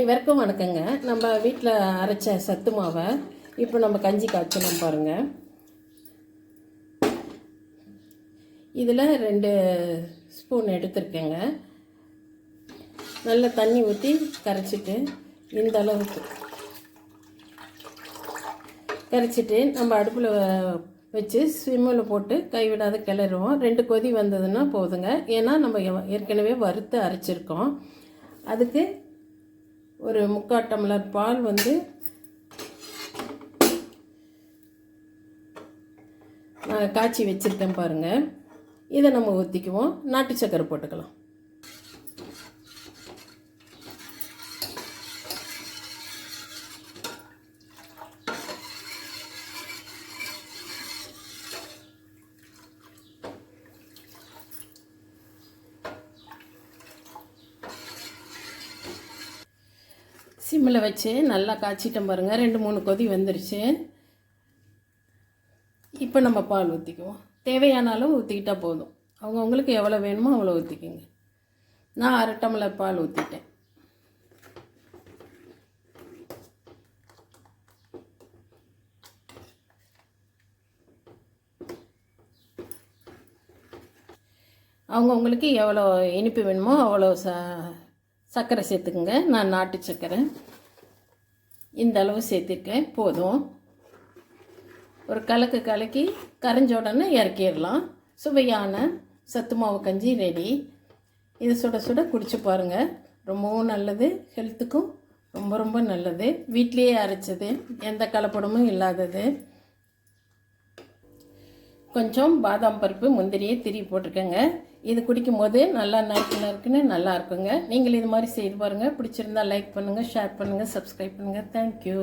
அனைவருக்கும் வணக்கங்க. நம்ம வீட்டில் அரைச்ச சத்து மாவை இப்போ நம்ம கஞ்சி காய்ச்சணும் பாருங்கள் இதில் ரெண்டு ஸ்பூன் எடுத்துருக்கேங்க. நல்லா தண்ணி ஊற்றி கரைச்சிட்டு இந்த அளவுக்கு. கரைச்சிட்டு நம்ம அடுப்பில் வச்சு ஸ்விம்மில் போட்டு கைவிடாத கிளறுவோம். ரெண்டு கொதி வந்ததுன்னா போதுங்க. ஏன்னா நம்ம எவ- ஏற்கனவே வறுத்து அரைச்சிருக்கோம். அதுக்கு ஒரு முக்கால் டம்ளர் பால் வந்து நான் காய்ச்சி வச்சுருக்கேன் பாருங்கள் இதை நம்ம ஊற்றிக்குவோம் நாட்டு சக்கரை போட்டுக்கலாம். சிம்மில் வச்சு நல்லா காய்ச்சிட்டேன் பாருங்கள் ரெண்டு மூணு கொதி வந்துருச்சு. இப்போ நம்ம பால் ஊற்றிக்குவோம் தேவையான அளவு ஊற்றிக்கிட்டா போதும். அவங்கவுங்களுக்கு எவ்வளோ வேணுமோ அவ்வளோ ஊற்றிக்கோங்க நான் அரை டம்ளர் பால் ஊற்றிட்டேன் அவங்கவுங்களுக்கு எவ்வளோ இனிப்பு வேணுமோ அவ்வளோ ச சர்க்கரை சேர்த்துக்குங்க. நான் நாட்டு சர்க்கரை. இந்த அளவு சேர்த்துருக்கேன். போதும். ஒரு கலக்கு கலக்கி கரைஞ்ச உடனே இறக்கிடலாம். சுவையான சத்து மாவு கஞ்சி ரெடி இது சுட சுட குடிச்சு பாருங்கள் ரொம்பவும் நல்லது. ஹெல்த்துக்கும் ரொம்ப ரொம்ப நல்லது. வீட்லேயே அரைச்சது. எந்த கலப்படமும் இல்லாதது. கொஞ்சம் பாதாம் பருப்பு முந்திரியை திரி போட்டிருக்கேங்க. இது குடிக்கும்போது நல்லா நறுக்கு நறுக்குன்னு நல்லா இருக்குங்க. நீங்கள் இது மாதிரி செய்து பாருங்கள் பிடிச்சிருந்தா லைக் பண்ணுங்கள் ஷேர் பண்ணுங்கள் சப்ஸ்கிரைப் பண்ணுங்கள் தேங்க்யூ